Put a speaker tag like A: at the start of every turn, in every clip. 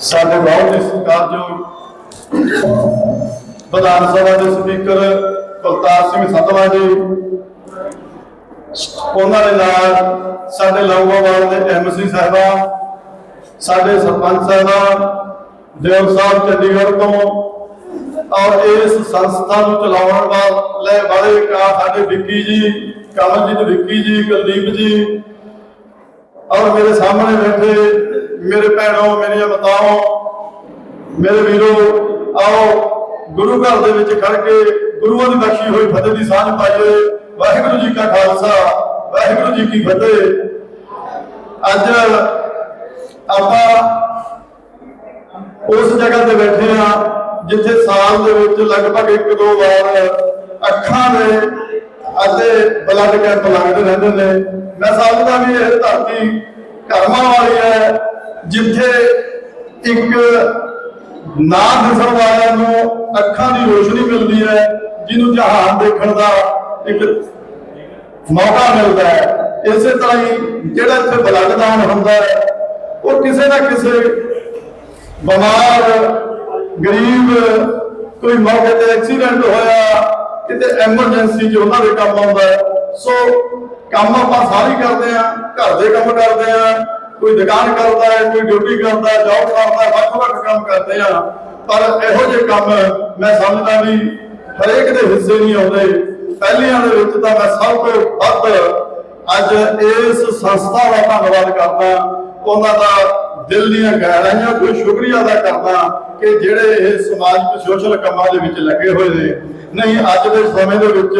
A: ਸਾਡੇ ਬਹੁਤ ਹੀ ਸਤਿਕਾਰਯੋਗ ਵਿਧਾਨ ਸਭਾ ਦੇ ਸਪੀਕਰ ਕੁਲਤਾਰ ਸਿੰਘ ਸੰਧਵਾ ਜੀ, ਉਹਨਾਂ ਦੇ ਨਾਲ ਸਾਡੇ ਲੌਂਗੋਵਾਲ ਦੇ ਐਮਸੀ ਸਾਹਿਬਾ, ਸਾਡੇ ਸਰਪੰਚ ਸਾਹਿਬਾ, ਦੇਵ ਸਾਹਿਬ ਚੰਡੀਗੜ੍ਹ ਤੋਂ ਔਰ ਇਸ ਸੰਸਥਾ ਨੂੰ ਚਲਾਉਣ ਵਾਲੇ ਬਾਰੇ ਕਾ ਸਾਡੇ ਵਿੱਕੀ ਜੀ, ਕਮਲਜੀਤ ਵਿੱਕੀ ਜੀ, ਕੁਲਦੀਪ ਜੀ ਔਰ ਮੇਰੇ ਸਾਹਮਣੇ ਬੈਠੇ ਮੇਰੇ ਭੈਣੋ, ਮੇਰੀਆਂ ਮਾਤਾਓ, ਮੇਰੇ ਵੀਰੋ, ਆਓ, ਗੁਰੂ ਘਰ ਦੇ ਵਿੱਚ ਖੜ ਕੇ ਗੁਰੂਆਂ ਦੀ ਬਖਸ਼ੀ ਹੋਈ ਫਤਿਹ ਦੀ ਸਾਂਝ ਪਾਈਏ। ਵਾਹਿਗੁਰੂ ਜੀ ਕਾ ਖਾਲਸਾ, ਵਾਹਿਗੁਰੂ ਜੀ ਕੀ ਫਤਿਹ। ਅੱਜ ਆਪਾਂ ਉਸ ਜਗ੍ਹਾ ਤੇ ਬੈਠੇ ਆ ਜਿੱਥੇ ਸਾਲ ਦੇ ਵਿੱਚ ਲਗਭਗ ਇੱਕ ਦੋ ਵਾਰ ਅਤੇ ਬਲੱਡ ਕੈਂਪ ਲੱਗਦੇ ਰਹਿੰਦੇ ਨੇ ਮੈਂ ਸਮਝਦਾ ਵੀ ਇਹ ਧਰਤੀ ਕਰਮਾਂ ਵਾਲੀ ਹੈ, ਜਿੱਥੇ ਇੱਕ ਨਾ ਦਿਸਣ ਵਾਲਿਆਂ ਨੂੰ ਅੱਖਾਂ ਦੀ ਰੋਸ਼ਨੀ ਮਿਲਦੀ ਹੈ, ਜਿਹਨੂੰ ਜਹਾਨ ਦੇਖਣ ਦਾ ਇੱਕ ਮੌਕਾ ਮਿਲਦਾ ਹੈ। ਇਸੇ ਤਰ੍ਹਾਂ ਹੀ ਜਿਹੜਾ ਇੱਥੇ ਬਲੱਡ ਹੁੰਦਾ ਹੈ, ਉਹ ਕਿਸੇ ਨਾ ਕਿਸੇ ਬਿਮਾਰ, ਗਰੀਬ, ਕੋਈ ਮੌਕੇ ਤੇ ਐਕਸੀਡੈਂਟ ਹੋਇਆ ਕਿਤੇ ਐਮਰਜੈਂਸੀ 'ਚ ਉਹਨਾਂ ਦੇ ਕੰਮ ਆਉਂਦਾ ਸੋ ਕੰਮ ਆਪਾਂ ਸਾਰੇ ਕਰਦੇ ਆ ਘਰ ਦੇ ਕੰਮ ਕਰਦੇ ਆ ਕੋਈ ਦੁਕਾਨ ਕਰਦਾ ਹੈ, ਕੋਈ ਡਿਊਟੀ ਕਰਦਾ ਹੈ ਜੌਬ ਕਰਦਾ ਹੈ, ਵੱਖ ਵੱਖ ਕੰਮ ਕਰਦੇ ਆ ਪਰ ਇਹੋ ਜਿਹੇ ਕੰਮ ਮੈਂ ਸਮਝਦਾ ਵੀ ਹਰੇਕ ਦੇ ਹਿੱਸੇ ਨਹੀਂ ਆਉਂਦੇ। ਪਹਿਲੀਆਂ ਦੇ ਵਿੱਚ ਤਾਂ ਮੈਂ ਸਭ ਤੋਂ ਵੱਧ ਅੱਜ ਇਸ ਸੰਸਥਾ ਦਾ ਧੰਨਵਾਦ ਕਰਦਾ। ਉਹਨਾਂ ਦਾ ਦਿਲ ਦੀਆਂ ਗਹਿਰਾਈਆਂ ਤੋਂ ਸ਼ੁਕਰੀਆ ਅਦਾ ਕਰਦਾ ਕਿ ਜਿਹੜੇ ਇਹ ਸਮਾਜਿਕ ਸੋਸ਼ਲ ਕੰਮਾਂ ਦੇ ਵਿੱਚ ਲੱਗੇ ਹੋਏ ਨੇ। ਨਹੀਂ, ਅੱਜ ਦੇ ਸਮੇਂ ਦੇ ਵਿੱਚ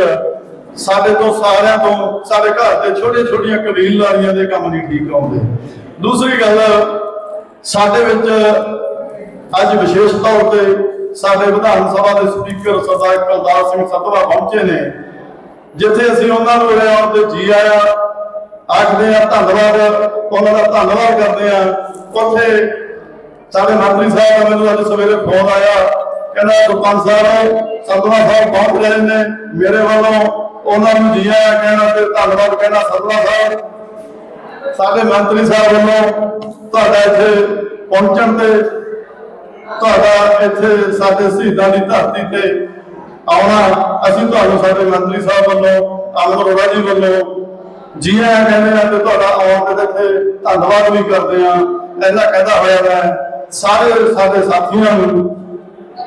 A: ਸਾਡੇ ਤੋਂ ਸਾਰਿਆਂ ਤੋਂ, ਸਾਡੇ ਘਰ ਦੇ ਛੋਟੇ ਛੋਟੀਆਂ ਕਬੀਲਦਾਰੀਆਂ ਦੇ ਕੰਮ ਨਹੀਂ ਠੀਕ ਆਉਂਦੇ। ਦੂਸਰੀ ਗੱਲ, ਸਾਡੇ ਵਿੱਚ ਅੱਜ ਵਿਸ਼ੇਸ਼ ਤੌਰ ਤੇ ਸਾਡੇ ਵਿਧਾਨ ਸਭਾ ਦੇ ਸਪੀਕਰ ਸਰਦਾਰ ਕੁਲਦਾਰ ਸਿੰਘ ਸਤਵਾ ਪਹੁੰਚੇ ਨੇ, ਜਿੱਥੇ ਅਸੀਂ ਉਹਨਾਂ ਨੂੰ ਇਹ ਆਉਣ ਤੇ ਜੀ ਆਇਆ, ਆਖਦੇ ਆ, ਧੰਨਵਾਦ, ਉਹਨਾਂ ਦਾ ਧੰਨਵਾਦ ਕਰਦੇ ਆ। ਉੱਥੇ ਸਾਡੇ ਮੰਤਰੀ ਸਾਹਿਬ ਦਾ ਮੈਨੂੰ ਅੱਜ ਸਵੇਰੇ ਫੋਨ ਆਇਆ। ਕਹਿੰਦਾ ਸਰਪੰਚ ਸਾਹਿਬ ਸਤਵਾ ਸਾਹਿਬ ਪਹੁੰਚ ਰਹੇ ਨੇ। ਮੇਰੇ ਵੱਲੋਂ ਉਹਨਾਂ ਨੂੰ ਜੀ ਆਇਆ ਕਹਿਣਾ ਤੇ ਧੰਨਵਾਦ ਕਹਿਣਾ ਸਤਵਾ ਸਾਹਿਬ। ਸਾਡੇ ਮੰਤਰੀ ਸਾਹਿਬ ਵੱਲੋਂ ਤੁਹਾਡਾ ਇੱਥੇ ਪਹੁੰਚਣ ਤੇ, ਤੁਹਾਡਾ ਇੱਥੇ ਸਾਡੇ ਸ਼ਹੀਦਾਂ ਦੀ ਧਰਤੀ ਤੇ ਆਉਣਾ, ਅਸੀਂ ਤੁਹਾਨੂੰ ਸਾਡੇ ਮੰਤਰੀ ਸਾਹਿਬ ਵੱਲੋਂ ਅਮਰ ਅਰੋੜਾ ਜੀ ਵੱਲੋਂ ਜੀ ਆਇਆਂ ਕਹਿੰਦੇ ਆ ਤੇ ਤੁਹਾਡਾ ਆਉਣ ਤੇ ਇੱਥੇ ਧੰਨਵਾਦ ਵੀ ਕਰਦੇ ਆ ਇਹਦਾ ਕਹਿੰਦਾ ਹੋਇਆ ਮੈਂ, ਸਾਰੇ ਸਾਡੇ ਸਾਥੀਆਂ ਨੂੰ,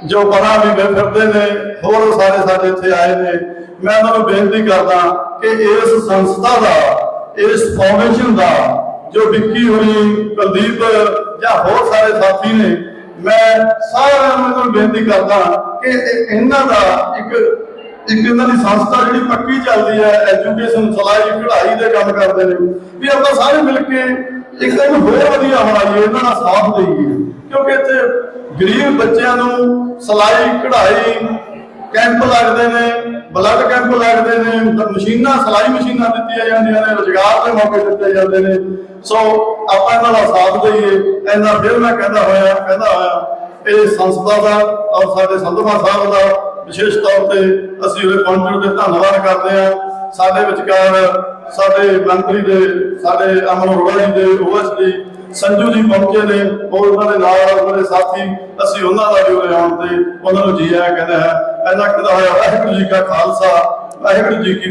A: ਜੋ ਬੜਾ ਵੀ ਮੈਂ ਫਿਰਦੇ ਨੇ, ਹੋਰ ਸਾਰੇ ਸਾਡੇ ਇੱਥੇ ਆਏ ਨੇ, ਮੈਂ ਉਹਨਾਂ ਨੂੰ ਬੇਨਤੀ ਕਰਦਾ ਕਿ ਇਸ ਸੰਸਥਾ ਦਾ, ਇਸ ਫਾਊਂਡੇਸ਼ਨ ਦਾ, ਜੋ ਵਿੱਕੀ ਹੋਣੀ, ਕੁਲਦੀਪ ਜਾਂ ਹੋਰ ਸਾਰੇ ਸਾਥੀ ਨੇ, ਮੈਂ ਸਾਰਿਆਂ ਨੂੰ ਬੇਨਤੀ ਕਰਦਾ ਕਿ ਇਹਨਾਂ ਦਾ ਇੱਕ ਇੱਕ ਇਹਨਾਂ ਦੀ ਸੰਸਥਾ ਜਿਹੜੀ ਪੱਕੀ ਚੱਲਦੀ ਹੈ ਐਜੂਕੇਸ਼ਨ ਸਲਾਈ, ਕਢਾਈ ਦੇ ਕੰਮ ਕਰਦੇ ਨੇ। ਵੀ ਆਪਾਂ ਸਾਰੇ ਮਿਲ ਕੇ ਇੱਕ ਦਿਨ ਹੋਰ ਵਧੀਆ ਬਣਾਈਏ, ਇਹਨਾਂ ਦਾ ਸਾਥ ਦੇਈਏ। ਕਿਉਂਕਿ ਇੱਥੇ ਗਰੀਬ ਬੱਚਿਆਂ ਨੂੰ ਸਲਾਈ, ਕਢਾਈ ਕੈਂਪ ਲੱਗਦੇ ਨੇ, ਬਲੱਡ ਕੈਂਪ ਲੱਗਦੇ ਨੇ, ਮਸ਼ੀਨਾਂ, ਸਲਾਈ ਮਸ਼ੀਨਾਂ ਦਿੱਤੀਆਂ ਜਾਂਦੀਆਂ ਨੇ, ਰੋਜ਼ਗਾਰ ਦੇ ਮੌਕੇ ਦਿੱਤੇ ਜਾਂਦੇ ਨੇ। ਸੋ ਆਪਾਂ ਇਹਨਾਂ ਦਾ ਸਾਥ ਦਈਏ। ਇਹਨਾਂ ਫਿਰ ਮੈਂ ਕਹਿੰਦਾ ਹੋਇਆ ਕਹਿੰਦਾ ਹੋਇਆ, ਇਹ ਸੰਸਥਾ ਦਾ ਔਰ ਸਾਡੇ ਸੰਧਵਾ ਸਾਹਿਬ ਦਾ ਵਿਸ਼ੇਸ਼ ਤੌਰ ਤੇ ਅਸੀਂ ਉਹਦੇ ਪਹੁੰਚਣ ਤੇ ਧੰਨਵਾਦ ਕਰਦੇ ਹਾਂ। ਸਾਡੇ ਵਿਚਕਾਰ ਸਾਡੇ ਮੰਤਰੀ ਦੇ, ਸਾਡੇ ਅਮਰ ਅਰੋੜਾ ਜੀ ਦੇ ਓਐਸਡੀ ਸੰਜੂ ਜੀ ਪਹੁੰਚੇ ਨੇ ਔਰ ਉਹਨਾਂ ਦੇ ਨਾਲ ਮੇਰੇ ਸਾਥੀ, ਅਸੀਂ ਉਹਨਾਂ ਦਾ ਵੀ ਉਰੇ ਆਉਣ ਤੇ ਉਹਨਾਂ ਨੂੰ ਜੀ ਆਇਆਂ ਕਹਿੰਦੇ ਹੈ ਇਹਨਾਂ ਕਹਿੰਦਾ ਹੋਇਆ। ਵਾਹਿਗੁਰੂ ਜੀ ਕਾ ਖਾਲਸਾ, ਵਾਹਿਗੁਰੂ ਜੀ ਕੀ